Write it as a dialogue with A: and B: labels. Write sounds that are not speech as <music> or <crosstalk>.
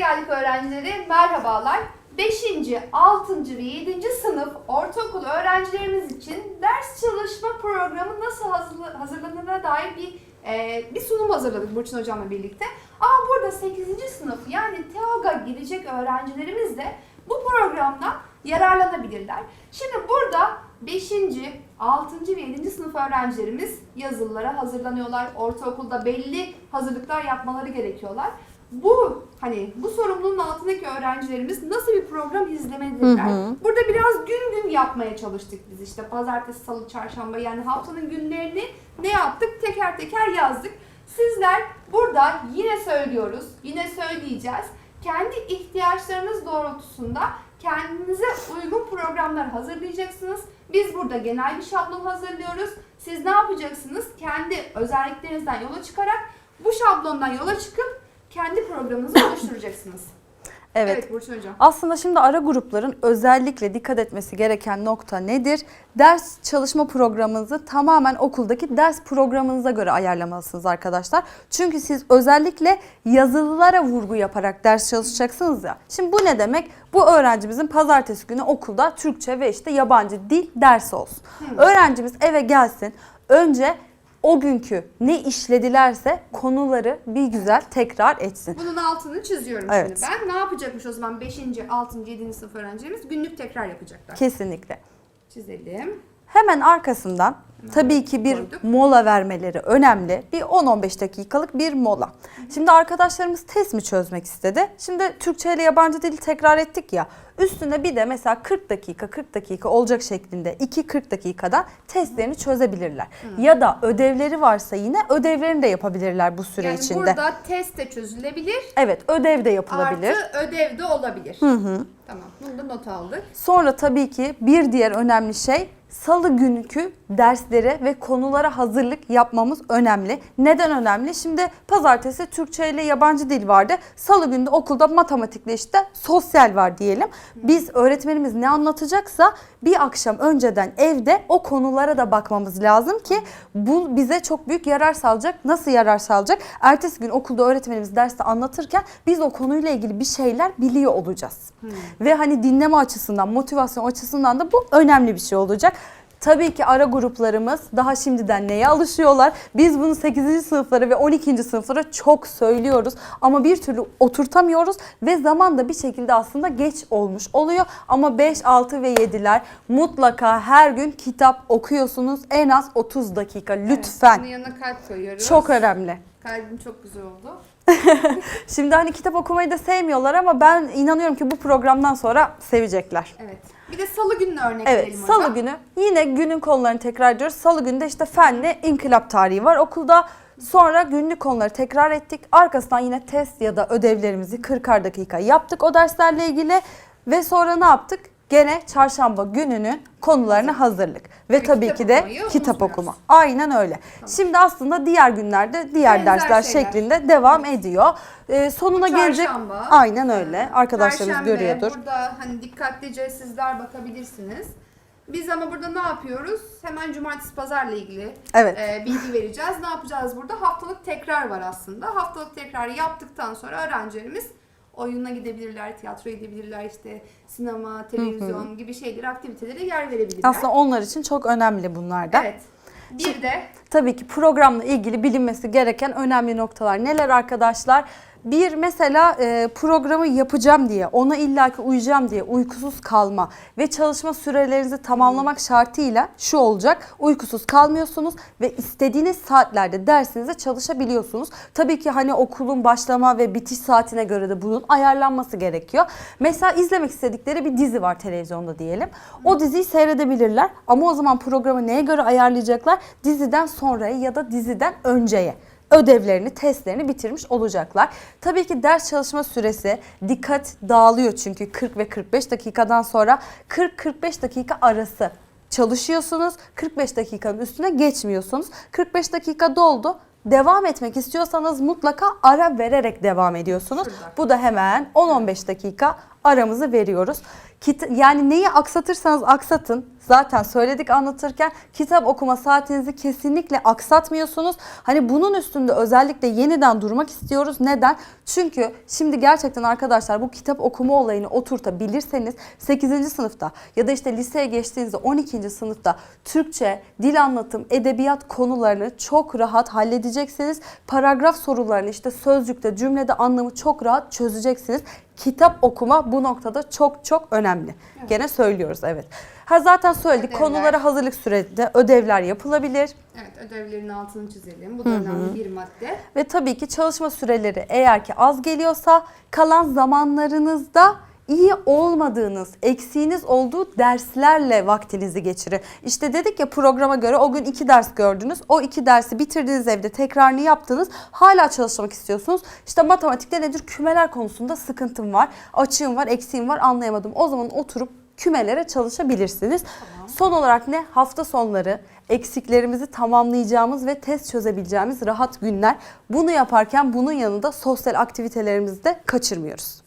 A: geldik öğrencileri. Merhabalar. 5. 6. ve 7. sınıf ortaokul öğrencilerimiz için ders çalışma programı nasıl hazırla- hazırlanırına dair bir e, bir sunum hazırladık Burçin hocamla birlikte. Ama burada 8. sınıf yani TEOG'a girecek öğrencilerimiz de bu programdan yararlanabilirler. Şimdi burada 5. 6. ve 7. sınıf öğrencilerimiz yazılılara hazırlanıyorlar. Ortaokulda belli hazırlıklar yapmaları gerekiyorlar. Bu hani bu sorumluluğun altındaki öğrencilerimiz nasıl bir program izlemelidirler?
B: Hı hı.
A: Burada biraz gün gün yapmaya çalıştık biz işte pazartesi, salı, çarşamba yani haftanın günlerini ne yaptık teker teker yazdık. Sizler burada yine söylüyoruz, yine söyleyeceğiz. Kendi ihtiyaçlarınız doğrultusunda kendinize uygun programlar hazırlayacaksınız. Biz burada genel bir şablon hazırlıyoruz. Siz ne yapacaksınız? Kendi özelliklerinizden yola çıkarak bu şablondan yola çıkıp kendi programınızı <coughs> oluşturacaksınız.
B: Evet.
A: evet Burçin Hocam.
B: Aslında şimdi ara grupların özellikle dikkat etmesi gereken nokta nedir? Ders çalışma programınızı tamamen okuldaki ders programınıza göre ayarlamalısınız arkadaşlar. Çünkü siz özellikle yazılılara vurgu yaparak ders çalışacaksınız ya. Şimdi bu ne demek? Bu öğrencimizin pazartesi günü okulda Türkçe ve işte yabancı dil dersi olsun. Öğrencimiz eve gelsin. Önce o günkü ne işledilerse konuları bir güzel tekrar etsin.
A: Bunun altını çiziyorum
B: Evet.
A: şimdi ben. Ne yapacakmış o zaman 5. 6. 7. sınıf öğrencilerimiz? Günlük tekrar yapacaklar.
B: Kesinlikle.
A: Çizelim.
B: Hemen arkasından tabii ki bir
A: koyduk.
B: mola vermeleri önemli. Bir 10-15 dakikalık bir mola. Şimdi arkadaşlarımız test mi çözmek istedi? Şimdi Türkçe ile yabancı dili tekrar ettik ya. Üstüne bir de mesela 40 dakika 40 dakika olacak şeklinde 2-40 dakikada testlerini çözebilirler. Ya da ödevleri varsa yine ödevlerini de yapabilirler bu süre
A: yani
B: içinde.
A: burada test de çözülebilir.
B: Evet ödev de yapılabilir.
A: Artı ödev de olabilir.
B: Hı hı.
A: Tamam. Bunu da not aldık.
B: Sonra tabii ki bir diğer önemli şey salı günkü derslere ve konulara hazırlık yapmamız önemli. Neden önemli? Şimdi pazartesi Türkçe ile yabancı dil vardı. Salı günü de okulda matematikle işte sosyal var diyelim. Biz öğretmenimiz ne anlatacaksa bir akşam önceden evde o konulara da bakmamız lazım ki bu bize çok büyük yarar sağlayacak. Nasıl yarar sağlayacak? Ertesi gün okulda öğretmenimiz derste anlatırken biz o konuyla ilgili bir şeyler biliyor olacağız. Ve hani dinleme açısından, motivasyon açısından da bu önemli bir şey olacak. Tabii ki ara gruplarımız daha şimdiden neye alışıyorlar? Biz bunu 8. sınıflara ve 12. sınıflara çok söylüyoruz ama bir türlü oturtamıyoruz ve zaman da bir şekilde aslında geç olmuş oluyor. Ama 5, 6 ve 7'ler mutlaka her gün kitap okuyorsunuz en az 30 dakika lütfen.
A: Bunun yanına kalp koyuyoruz.
B: Çok önemli.
A: Kalbim çok güzel oldu. <laughs>
B: Şimdi hani kitap okumayı da sevmiyorlar ama ben inanıyorum ki bu programdan sonra sevecekler.
A: Evet. Bir de salı gününü örnek
B: Evet,
A: verelim
B: salı
A: hocam.
B: günü yine günün konularını tekrar ediyoruz. Salı günü de işte fenli inkılap tarihi var okulda. Sonra günlük konuları tekrar ettik. Arkasından yine test ya da ödevlerimizi 40'ar dakika yaptık o derslerle ilgili. Ve sonra ne yaptık? Gene çarşamba gününün konularına hazırlık. Ve
A: Ve
B: tabii ki de kitap okuma. Aynen öyle. Şimdi aslında diğer günlerde diğer
A: Benzer
B: dersler
A: şeyler.
B: şeklinde devam ediyor. Ee, sonuna gelecek.
A: Çarşamba.
B: Aynen öyle. Arkadaşlarımız
A: Perşembe,
B: görüyordur.
A: Burada hani dikkatlice sizler bakabilirsiniz. Biz ama burada ne yapıyoruz? Hemen cumartesi pazarla ilgili
B: Evet.
A: e, bilgi vereceğiz. Ne yapacağız burada? Haftalık tekrar var aslında. Haftalık tekrarı yaptıktan sonra öğrencilerimiz oyununa gidebilirler, tiyatroya gidebilirler, işte sinema, televizyon gibi şeyleri, aktivitelere yer verebilirler.
B: Aslında onlar için çok önemli bunlar da.
A: Evet. Bir de
B: Tabii ki programla ilgili bilinmesi gereken önemli noktalar neler arkadaşlar? Bir mesela e, programı yapacağım diye, ona illaki uyacağım diye uykusuz kalma ve çalışma sürelerinizi tamamlamak şartıyla şu olacak. Uykusuz kalmıyorsunuz ve istediğiniz saatlerde dersinize çalışabiliyorsunuz. Tabii ki hani okulun başlama ve bitiş saatine göre de bunun ayarlanması gerekiyor. Mesela izlemek istedikleri bir dizi var televizyonda diyelim. O diziyi seyredebilirler ama o zaman programı neye göre ayarlayacaklar? Diziden sonraya ya da diziden önceye ödevlerini, testlerini bitirmiş olacaklar. Tabii ki ders çalışma süresi dikkat dağılıyor çünkü 40 ve 45 dakikadan sonra 40-45 dakika arası çalışıyorsunuz. 45 dakikanın üstüne geçmiyorsunuz. 45 dakika doldu. Devam etmek istiyorsanız mutlaka ara vererek devam ediyorsunuz.
A: Şurada.
B: Bu da hemen 10-15 dakika aramızı veriyoruz. Yani neyi aksatırsanız aksatın zaten söyledik anlatırken kitap okuma saatinizi kesinlikle aksatmıyorsunuz. Hani bunun üstünde özellikle yeniden durmak istiyoruz. Neden? Çünkü şimdi gerçekten arkadaşlar bu kitap okuma olayını oturtabilirseniz 8. sınıfta ya da işte liseye geçtiğinizde 12. sınıfta Türkçe, dil anlatım, edebiyat konularını çok rahat halledeceksiniz. Paragraf sorularını işte sözcükte, cümlede anlamı çok rahat çözeceksiniz. Kitap okuma bu noktada çok çok önemli. Gene söylüyoruz evet. Ha zaten söyledik
A: Ödevler.
B: konulara hazırlık sürecinde ödevler yapılabilir.
A: Evet ödevlerin altını çizelim. Bu da önemli bir madde.
B: Ve tabii ki çalışma süreleri eğer ki az geliyorsa kalan zamanlarınızda iyi olmadığınız, eksiğiniz olduğu derslerle vaktinizi geçirin. İşte dedik ya programa göre o gün iki ders gördünüz. O iki dersi bitirdiğiniz evde tekrarını yaptınız. Hala çalışmak istiyorsunuz. İşte matematikte nedir? Kümeler konusunda sıkıntım var. Açığım var, eksiğim var anlayamadım. O zaman oturup kümelere çalışabilirsiniz. Son olarak ne? Hafta sonları eksiklerimizi tamamlayacağımız ve test çözebileceğimiz rahat günler. Bunu yaparken bunun yanında sosyal aktivitelerimizi de kaçırmıyoruz.